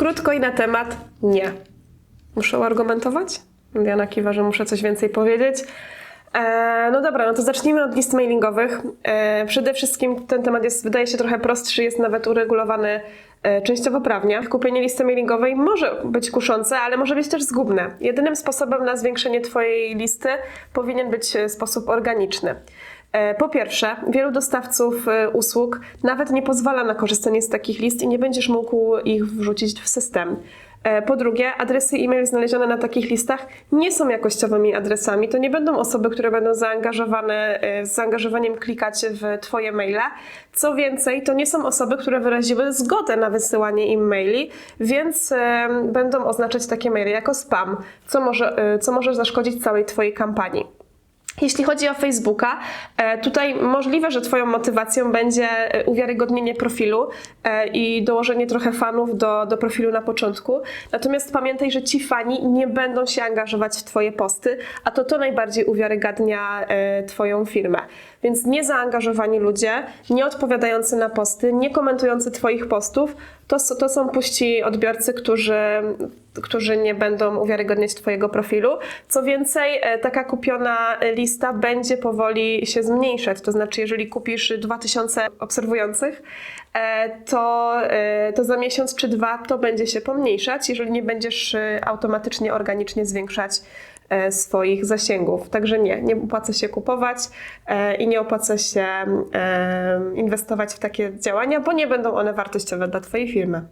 Krótko i na temat nie. Muszę uargumentować? Diana kiwa, że muszę coś więcej powiedzieć. E, no dobra, no to zacznijmy od list mailingowych. E, przede wszystkim ten temat jest, wydaje się trochę prostszy, jest nawet uregulowany e, częściowo prawnie. Kupienie listy mailingowej może być kuszące, ale może być też zgubne. Jedynym sposobem na zwiększenie Twojej listy powinien być e, sposób organiczny. E, Po pierwsze, wielu dostawców e, usług nawet nie pozwala na korzystanie z takich list i nie będziesz mógł ich wrzucić w system. E, Po drugie, adresy e-mail znalezione na takich listach nie są jakościowymi adresami. To nie będą osoby, które będą zaangażowane, z zaangażowaniem klikać w Twoje maile. Co więcej, to nie są osoby, które wyraziły zgodę na wysyłanie im maili, więc będą oznaczać takie maile jako spam, co może, co może zaszkodzić całej Twojej kampanii. Jeśli chodzi o Facebooka, e, tutaj możliwe, że Twoją motywacją będzie e, uwiarygodnienie profilu e, i dołożenie trochę fanów do, do profilu na początku. Natomiast pamiętaj, że ci fani nie będą się angażować w Twoje posty, a to to najbardziej uwiarygadnia Twoją firmę. Więc niezaangażowani ludzie, nie odpowiadający na posty, nie komentujący Twoich postów, to, to są puści odbiorcy, którzy, którzy nie będą uwiarygodniać Twojego profilu. Co więcej, e, taka kupiona lista będzie powoli się zmniejszać. To znaczy, jeżeli kupisz 2000 obserwujących, e, to, e, to za miesiąc czy dwa to będzie się pomniejszać, jeżeli nie będziesz automatycznie, organicznie zwiększać swoich zasięgów. Także nie, nie opłaca się kupować e, i nie opłaca się e, inwestować w takie działania, bo nie będą one wartościowe dla Twojej firmy.